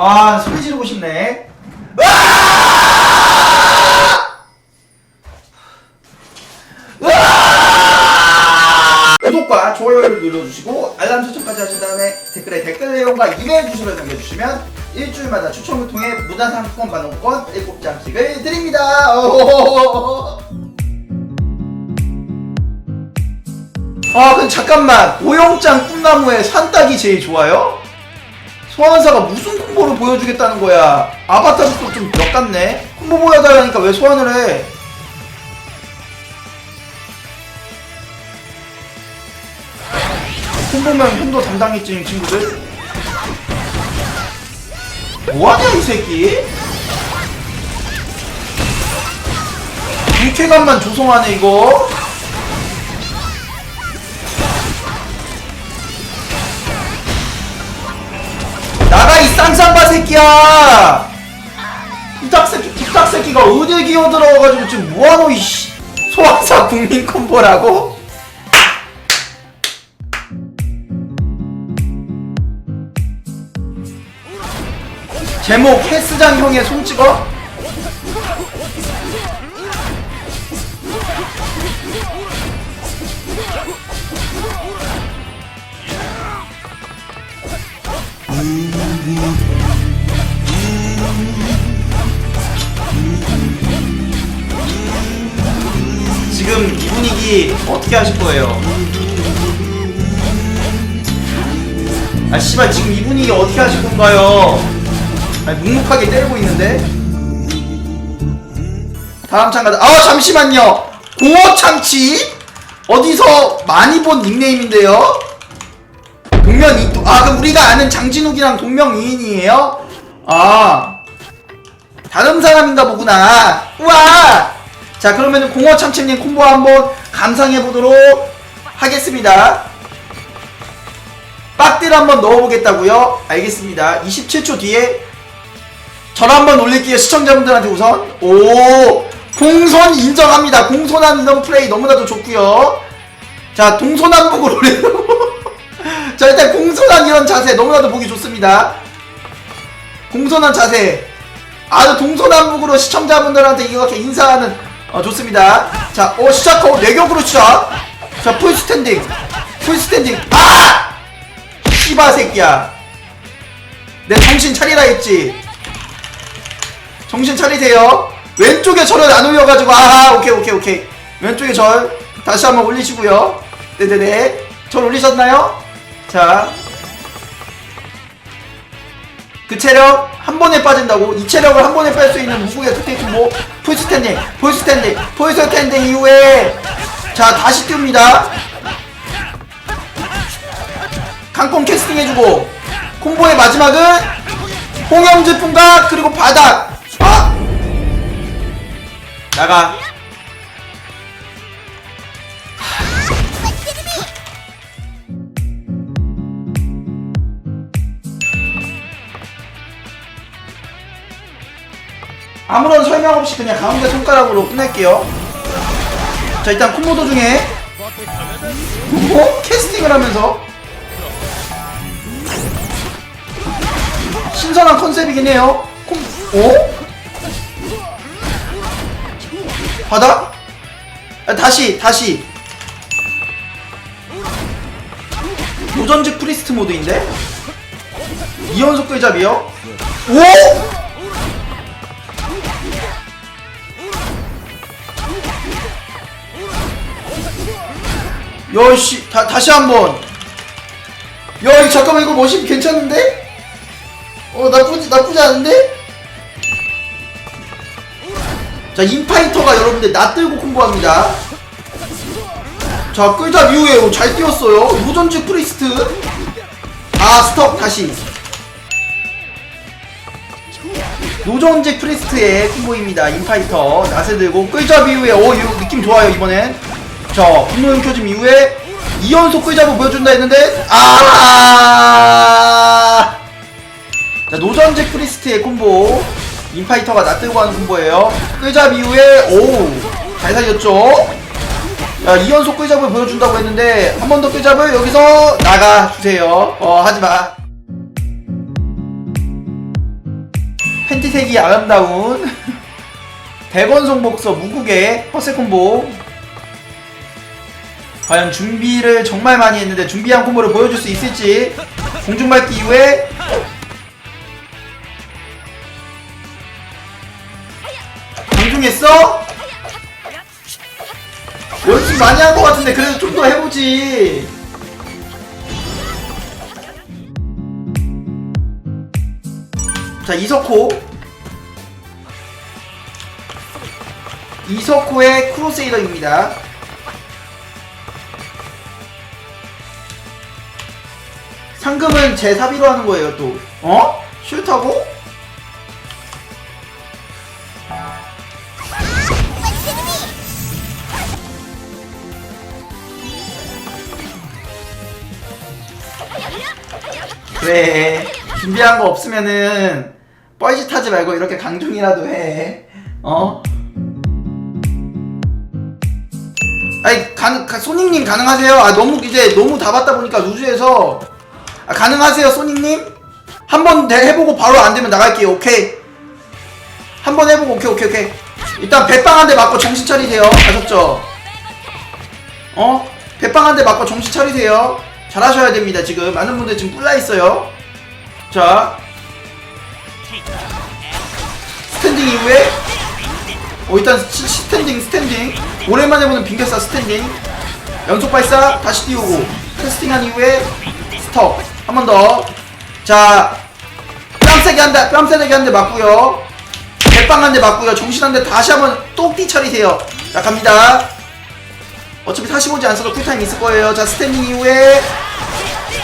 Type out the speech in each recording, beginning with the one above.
아 소리 지르고 싶네 구독과 좋아요를 눌러주시고 알람 설정까지 하신 다음에 댓글에 댓글 내용과 이메일 주소를 남겨주시면 일주일마다 추첨을 통해 문화상품권 반응권 7장씩을 드립니다. 아 근데 잠깐만 오영장 꿈나무에 산딸기 제일 좋아요? 소환사가 무슨 콤보를 보여주겠다는 거야? 아바타도 좀 역같네? 콤보 보여달라니까 왜 소환을 해? 콤보면 현도 담당했지 이 친구들? 뭐하냐 이 새끼? 육회감만 조성하네 이거 쌍쌍바 새끼야! 이 짝새끼, 이 짝새끼가 어딜 기어 들어가가지고 지금 뭐하노 이씨 소환사 국민 콤보라고? 제목 헬스장 형의 손 찍어? 지금 이 분위기 어떻게 하실 거예요? 아 씨발 지금 이 분위기 어떻게 하실 건가요? 아니 묵묵하게 때리고 있는데 다음 참가자 아 잠시만요 공어 참치 어디서 많이 본 닉네임인데요 동명이 아 그럼 우리가 아는 장진욱이랑 동명이인이에요? 아 다른 사람인가 보구나. 우와! 자 그러면은 공어 참치님 콤보 한번 감상해 보도록 하겠습니다. 빡딜 한번 넣어보겠다고요? 알겠습니다. 27초 뒤에 저를 한번 올릴게요 시청자분들한테 우선. 오 공손 인정합니다. 공손한 이런 플레이 너무나도 좋고요. 자 동서남북으로 올리고 자 일단 공손한 이런 자세 너무나도 보기 좋습니다. 공손한 자세. 아주 동서남북으로 시청자분들한테 이렇게 인사하는 어, 좋습니다. 자 어, 시작하고 내격으로 시작. 자 풀스탠딩. 풀스탠딩. 아! 씨바 새끼야. 내 정신 차리라 했지. 정신 차리세요. 왼쪽에 절을 안 올려가지고 아 오케이 오케이 오케이. 왼쪽에 절 다시 한번 올리시고요. 네네네. 절 올리셨나요? 자. 그 체력 한 번에 빠진다고? 이 체력을 한 번에 뺄 수 있는 무속의 특대 콤보 풀스탠딩 풀스탠딩 풀스탠딩 이후에. 자 다시 뜹니다. 강권 캐스팅 해주고. 콤보의 마지막은 홍영지 풍각 그리고 바닥. 아! 나가 아무런 설명 없이 그냥 가운데 손가락으로 끝낼게요 자 일단 콤보 도중에 뭐? 캐스팅을 하면서 신선한 컨셉이긴 해요 콤... 어? 바닥? 아, 다시 다시 도전직 프리스트 모드인데? 이연속 끌잡이요? 오! 여씨 다 다시 한번. 야 이거 잠깐만 이거 머신 괜찮은데? 어 나쁘지 나쁘지 않은데? 자 인파이터가 여러분들 낯들고 콤보합니다. 자 끌잡 이후에 오, 잘 뛰었어요. 무전지 프리스트. 아 스톱 다시. 노전직 프리스트의 콤보입니다. 인파이터. 낯을 들고 끌잡 이후에 오 이거 느낌 좋아요 이번엔 자 분노형 켜짐 이후에 2연속 끌잡을 보여준다 했는데 아! 자 노전직 프리스트의 콤보. 인파이터가 낯들고 하는 콤보예요. 끌잡 이후에 오잘 살렸죠? 야 2연속 끌잡을 보여준다고 했는데 한 번 더 끌잡을 여기서 나가주세요. 어 하지마. 팬티색이 아름다운 대건송 복서 무국의 허세 콤보 과연 준비를 정말 많이 했는데 준비한 콤보를 보여줄 수 있을지 공중밟기 이후에 방중했어? 연습 많이 한 것 같은데 그래도 좀 더 해보지. 자 이석호. 이석호의 크로세이더입니다 상금은 제 사비로 하는 거예요 또 어? 슈타고? 그래 준비한 거 없으면은 뻘짓 하지 말고 이렇게 강중이라도 해 어? 아니 가능 가- 소닉님 가능하세요? 아 너무 이제 너무 다 봤다 보니까 루즈해서 아, 가능하세요 소닉님? 한 번 해보고 바로 안 되면 나갈게요 오케이? 한 번 해보고 오케이 오케이 오케이. 일단 배빵 한 대 맞고 정신 차리세요. 아셨죠? 어? 배빵 한 대 맞고 정신 차리세요. 잘하셔야 됩니다 지금. 많은 분들 지금 뿔나 있어요. 자. 스탠딩 이후에? 어 일단 시- 스탠딩 스탠딩. 오랜만에 보는 빙결사 스탠딩. 연속 발사 다시 띄우고. 테스팅한 이후에 스톱 한 번 더 자 뺨세게 한대 뺨세게 한대 맞고요. 대빵 한대 맞고요. 정신 한대 다시 한번 똑띠 차리세요. 자 갑니다. 어차피 45지 안 써도 쿨타임 있을 거예요. 자 스탠딩 이후에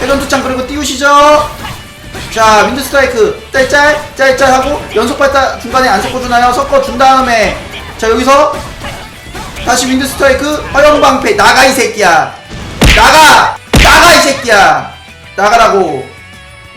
회전 투창 그리고 띄우시죠. 자 윈드 스트라이크. 짤짤 짤짤 하고 연속 발사 중간에 안 섞어주나요? 섞어준 다음에 자 여기서 다시 윈드 스트라이크 허영방패. 나가 이 새끼야. 나가! 나가 이 새끼야 나가라고.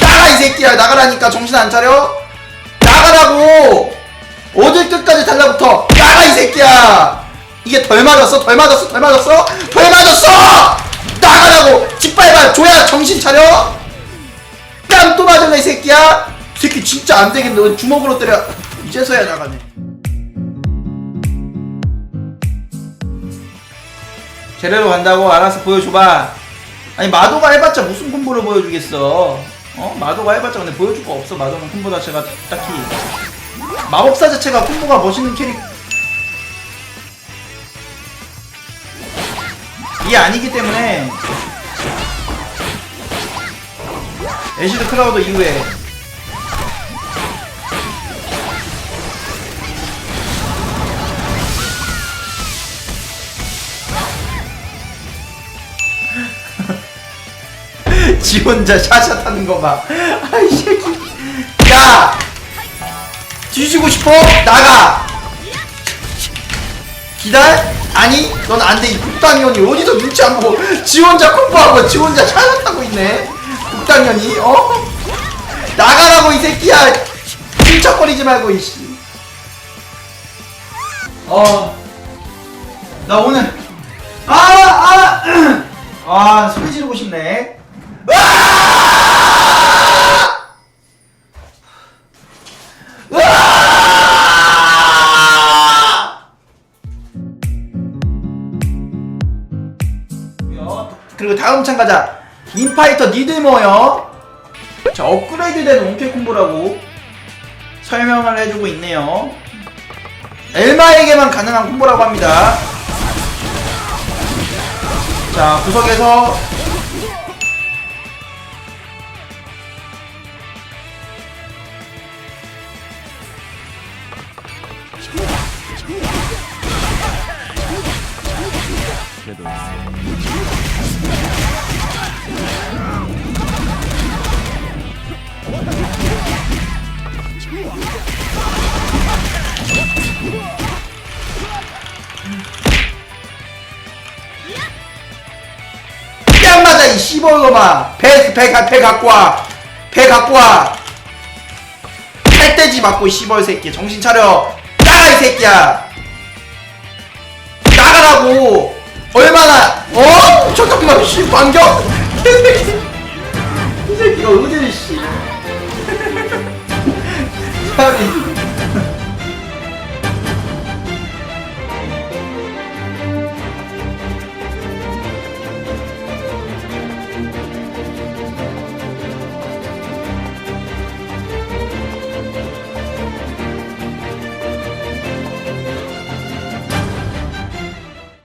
나가 이 새끼야. 나가라니까. 정신 안 차려? 나가라고. 어딜 끝까지 달라붙어. 나가 이 새끼야. 이게 덜 맞았어? 덜 맞았어? 덜 맞았어? 덜 맞았어! 나가라고. 짓밟아. 줘야 정신 차려? 뺨 또 맞을래 이 새끼야? 이 새끼 진짜 안 되겠네 너 주먹으로 때려. 이제서야 나가네. 제대로 간다고 알아서 보여줘봐 아니 마도가 해봤자 무슨 콤보를 보여주겠어? 어? 마도가 해봤자 근데 보여줄 거 없어 마도는 콤보 자체가 딱히. 마법사 자체가 콤보가 멋있는 캐릭. 이게 아니기 때문에. 애쉬드 크라우드 이후에 지 혼자 샤샷 하는 거 봐. 아이 새끼. 야! 뒤지고 싶어? 나가! 기다려? 아니, 넌 안 돼. 이 국당연이 어디서 눈치 안 보고 지 혼자 콤보하고 지 혼자 샤샷 하고 있네. 국당연이, 어? 나가라고, 이 새끼야! 힐척거리지 말고, 이씨. 어. 나 오늘, 아, 아! 아, 소리 지르고 싶네. 그리고 다음 참가자 인파이터 니드머요 자 업그레이드된 원캐 콤보라고 설명을 해주고 있네요. 엘마에게만 가능한 콤보라고 합니다. 자 구석에서 뺨 맞아 이 씨벌놈아 배배 배 갖고 와배 갖고 와. 팔돼지 맞고 이 씨벌 새끼. 정신 차려. 나가 이 새끼야. 나가라고 얼마나? 어? 잠깐만 씨 반격! 이 새끼가 어디를 씨. 까비